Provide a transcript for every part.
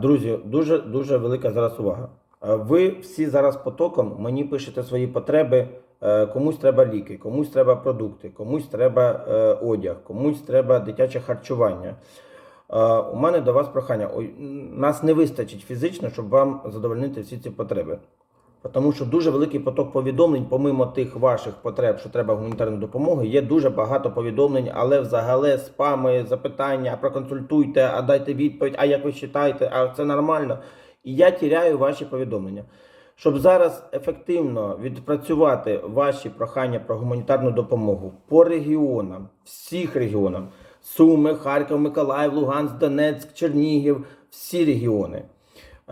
Друзі, дуже дуже велика зараз увага. Е, Ви всі зараз потоком мені пишете свої потреби. Е, Комусь треба ліки, комусь треба продукти, комусь треба е, одяг, комусь треба дитяче харчування. У мене до вас прохання. Нас не вистачить фізично, щоб вам задовольнити всі ці потреби. Тому що дуже великий поток повідомлень, помимо тих ваших потреб, що треба гуманітарної допомоги, є дуже багато повідомлень, але взагалі спами, запитання, проконсультуйте, а дайте відповідь, а як ви вважаєте, а це нормально. І я тіряю ваші повідомлення. Щоб зараз ефективно відпрацювати ваші прохання про гуманітарну допомогу по регіонам, всіх регіонам Суми, Харків, Миколаїв, Луганськ, Донецьк, Чернігів, всі регіони.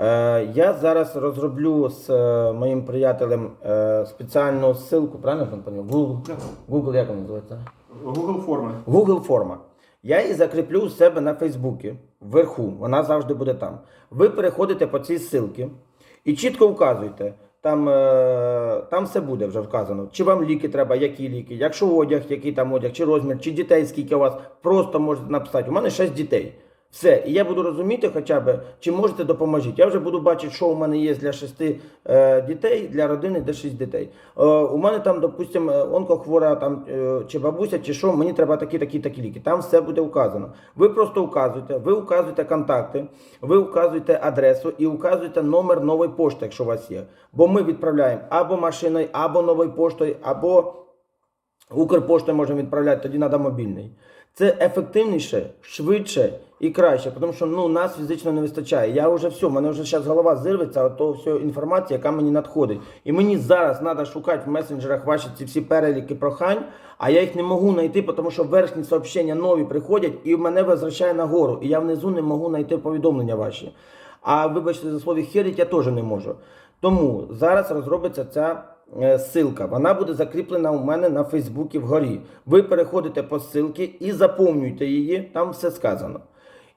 Е, Я зараз розроблю з е, моїм приятелем е, спеціальну ссылку, правильно я пам'ятаю? Google, Google, як вона називається? Google форми. Google форма. Я її закріплю у себе на Фейсбуці вверху. Вона завжди буде там. Ви переходите по цій ссылці і чітко вказуєте. Там, там все буде вже вказано. Чи вам ліки треба, які ліки, якщо одяг, який там одяг, чи розмір, чи дітей, скільки у вас. Просто можете написати. У мене 6 дітей. Все, і я буду розуміти, хоча б, чи можете допоможіть. Я вже буду бачити, що у мене є для шести е, дітей, для родини, де шість дітей. Е, у мене там, допустимо, онкохвора там, е, чи бабуся, чи що, мені треба такі, такі, такі ліки. Там все буде указано. Ви просто указуєте, ви указуєте контакти, ви указуєте адресу і указуєте номер нової пошти, якщо у вас є. Бо ми відправляємо або машиною, або новою поштою, або Укрпоштою можемо відправляти, тоді треба мобільний. Це ефективніше, швидше і краще, тому що ну, нас фізично не вистачає. Я вже все, мене вже зараз голова зирветься, от того всього яка мені надходить. І мені зараз треба шукати в месенджерах ваші ці всі переліки прохань, а я їх не можу знайти, тому що верхні сообщення нові приходять і мене возвращає нагору. І я внизу не можу знайти повідомлення ваші. А вибачте за слово херить я теж не можу. Тому зараз розробиться ця ссылка. Вона буде закріплена у мене на Фейсбуці вгорі. Ви переходите по ссылці і заповнюєте її, там все сказано.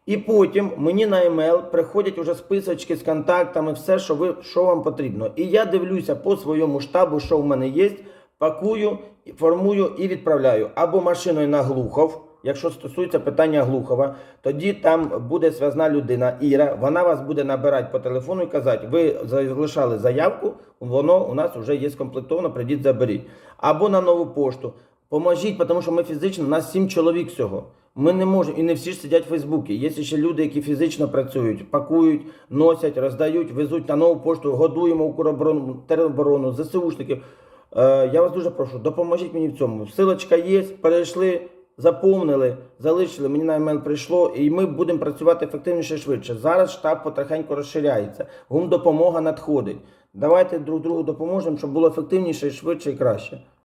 І потім мені на емейл приходять уже списочки з контактами, все, що, ви, що вам потрібно. І я дивлюся по своєму штабу, що в мене є, пакую, формую і відправляю. Або машиною на Глухов, якщо стосується питання Глухова, тоді там буде зв'язна людина Іра, вона вас буде набирати по телефону і казати, ви залишали заявку, воно у нас вже є скомплектовано, прийдіть заберіть. Або на нову пошту. Поможіть, тому що ми фізично, у нас сім чоловік всього. Ми не можемо, і не всі ж сидять в Фейсбуці. Є ще люди, які фізично працюють, пакують, носять, роздають, везуть на нову пошту, годуємо Укроборону, тероборону, ЗСУшників. Е, я вас дуже прошу, допоможіть мені в цьому. Силочка є, перейшли, заповнили, залишили, мені на емейл прийшло, і ми будемо працювати ефективніше швидше. Зараз штаб потрохеньку розширяється, гумдопомога надходить. Давайте друг другу допоможемо, щоб було ефективніше, швидше і краще.